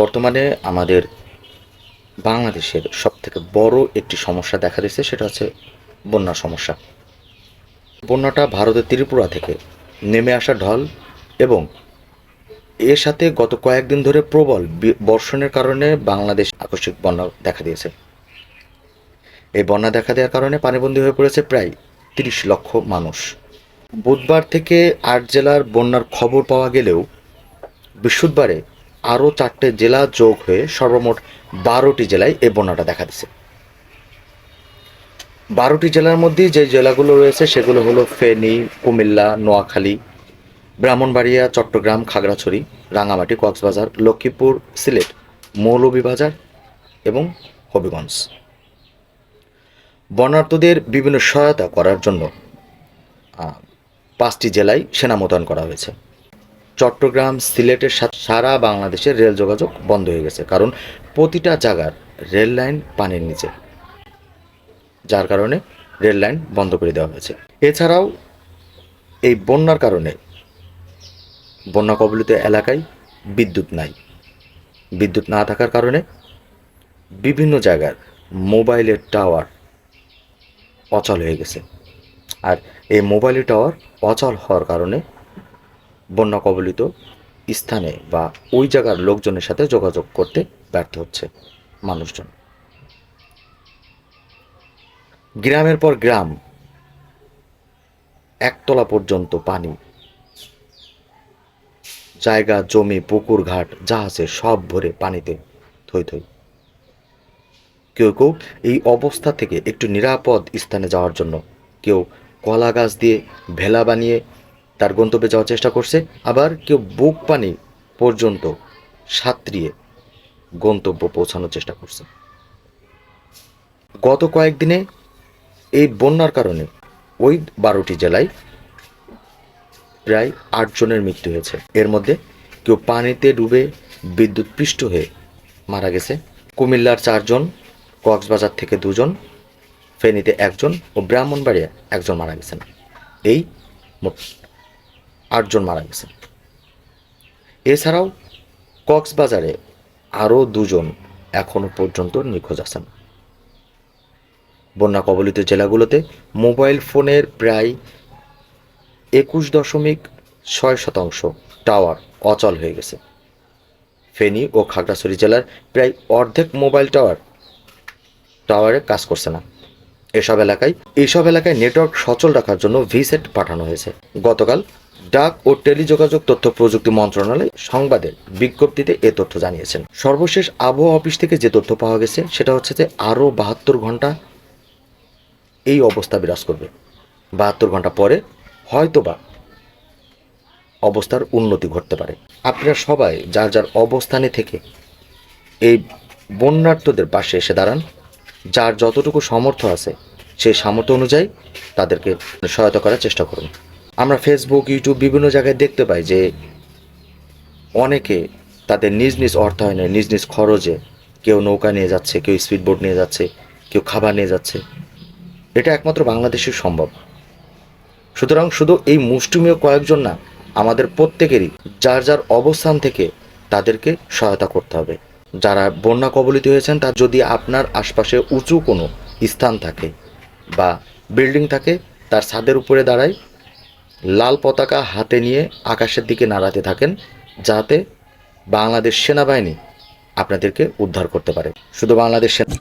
বর্তমানে আমাদের বাংলাদেশের সবথেকে বড় একটি সমস্যা দেখা দিয়েছে, সেটা হচ্ছে বন্যার সমস্যা। বন্যাটা ভারতের ত্রিপুরা থেকে নেমে আসা ঢল এবং এর সাথে গত কয়েকদিন ধরে প্রবল বর্ষণের কারণে বাংলাদেশ আকস্মিক বন্যা দেখা দিয়েছে। এই বন্যা দেখা দেওয়ার কারণে পানিবন্দী হয়ে পড়েছে প্রায় তিরিশ লক্ষ মানুষ। বুধবার থেকে আট জেলার বন্যার খবর পাওয়া গেলেও বৃহস্পতিবারে আরও চারটে জেলা যোগ হয়ে সর্বমোট বারোটি জেলায় এই বন্যাটা দেখা দিছে। বারোটি জেলার মধ্যে যে জেলাগুলো রয়েছে সেগুলো হলো ফেনী, কুমিল্লা, নোয়াখালী, ব্রাহ্মণবাড়িয়া, চট্টগ্রাম, খাগড়াছড়ি রাঙামাটি কক্সবাজার, লক্ষ্মীপুর, সিলেট, মৌলভীবাজার এবং হবিগঞ্জ। বন্যার্থদের বিভিন্ন সহায়তা করার জন্য পাঁচটি জেলায় সেনা মোতায়েন করা হয়েছে। চট্টগ্রাম সিলেটের সারা বাংলাদেশের রেল যোগাযোগ বন্ধ হয়ে গেছে, কারণ প্রতিটা জায়গার রেল লাইন পানির নিচে, যার কারণে রেল লাইন বন্ধ করে দেওয়া হয়েছে। এছাড়াও এই বন্যার কারণে বন্যা কবলিত এলাকায় বিদ্যুৎ নাই। বিদ্যুৎ না থাকার কারণে বিভিন্ন জায়গার মোবাইলের টাওয়ার অচল হয়ে গেছে। আর এই মোবাইলের টাওয়ার অচল হওয়ার কারণে বন্যা কবলিত স্থানে বা ওই জায়গার লোকজনের সাথে যোগাযোগ করতে ব্যর্থ হচ্ছে মানুষজন। গ্রামের পর গ্রাম, একতলা পর্যন্ত পানি। জায়গা, জমি, পুকুর, ঘাট, যা আছে সব ভরে পানিতে থই থই। কেউ কেউ এই অবস্থা থেকে একটু নিরাপদ স্থানে যাওয়ার জন্য কেউ কলা গাছ দিয়ে ভেলা বানিয়ে তার গন্তব্যে যাওয়ার চেষ্টা করছে। আবার কেউ বুক পানি পর্যন্ত সাঁতরিয়ে গন্তব্য পৌঁছানোর চেষ্টা করছে। গত কয়েকদিনে এই বন্যার কারণে ওই বারোটি জেলায় প্রায় আটজনের মৃত্যু হয়েছে। এর মধ্যে কেউ পানিতে ডুবে বিদ্যুৎ পৃষ্ঠ হয়ে মারা গেছে। কুমিল্লার চারজন কক্সবাজার থেকে দুজন, ফেনীতে একজন ও ব্রাহ্মণবাড়িয়া একজন মারা গেছেন। এই মোট আটজন মারা গেছেন এছাড়াও কক্সবাজারে আরও দুজন এখনও পর্যন্ত নিখোঁজ আছেন। বন্যা কবলিত জেলাগুলোতে মোবাইল ফোনের প্রায় একুশ দশমিক ছয় শতাংশ টাওয়ার অচল হয়ে গেছে। ফেনী ও খাগড়াছড়ি জেলার প্রায় অর্ধেক মোবাইল টাওয়ার, টাওয়ারে কাজ করছে না। এসব এলাকায়। এইসব এলাকায় নেটওয়ার্ক সচল রাখার জন্য ভিসেট পাঠানো হয়েছে। গতকাল ডাক ও টেলিযোগাযোগ তথ্য প্রযুক্তি মন্ত্রণালয় সংবাদের বিজ্ঞপ্তিতে এ তথ্য জানিয়েছেন। সর্বশেষ আবহাওয়া অফিস থেকে যে তথ্য পাওয়া গেছে, সেটা হচ্ছে যে আরও বাহাত্তর ঘণ্টা এই অবস্থা বিরাজ করবে। বাহাত্তর ঘণ্টা পরে হয়তোবা অবস্থার উন্নতি ঘটতে পারে। আপনারা সবাই যার যার অবস্থানে থেকে এই বন্যার্থদের পাশে এসে দাঁড়ান। যার যতটুকু সামর্থ্য আছে, সেই সামর্থ্য অনুযায়ী তাদেরকে সহায়তা করার চেষ্টা করুন। আমরা ফেসবুক ইউটিউব বিভিন্ন জায়গায় দেখতে পাই যে অনেকে তাদের নিজ নিজ অর্থায়নে, নিজ নিজ খরচে কেউ নৌকা নিয়ে যাচ্ছে, কেউ স্পিডবোট নিয়ে যাচ্ছে, কেউ খাবার নিয়ে যাচ্ছে। এটা একমাত্র বাংলাদেশে সম্ভব। সুতরাং শুধু এই মুষ্টিমেয় কয়েকজন না, আমাদের প্রত্যেকেরই যার যার অবস্থান থেকে তাদেরকে সহায়তা করতে হবে। যারা বন্যা কবলিত হয়েছেন তার যদি আপনার আশপাশে উঁচু কোনো স্থান থাকে বা বিল্ডিং থাকে, তার ছাদের উপরে দাঁড়ায় লাল পতাকা হাতে নিয়ে আকাশের দিকে নাড়াতে থাকেন, যাতে বাংলাদেশ সেনাবাহিনী আপনাদেরকে উদ্ধার করতে পারে। শুধু বাংলাদেশ সেনা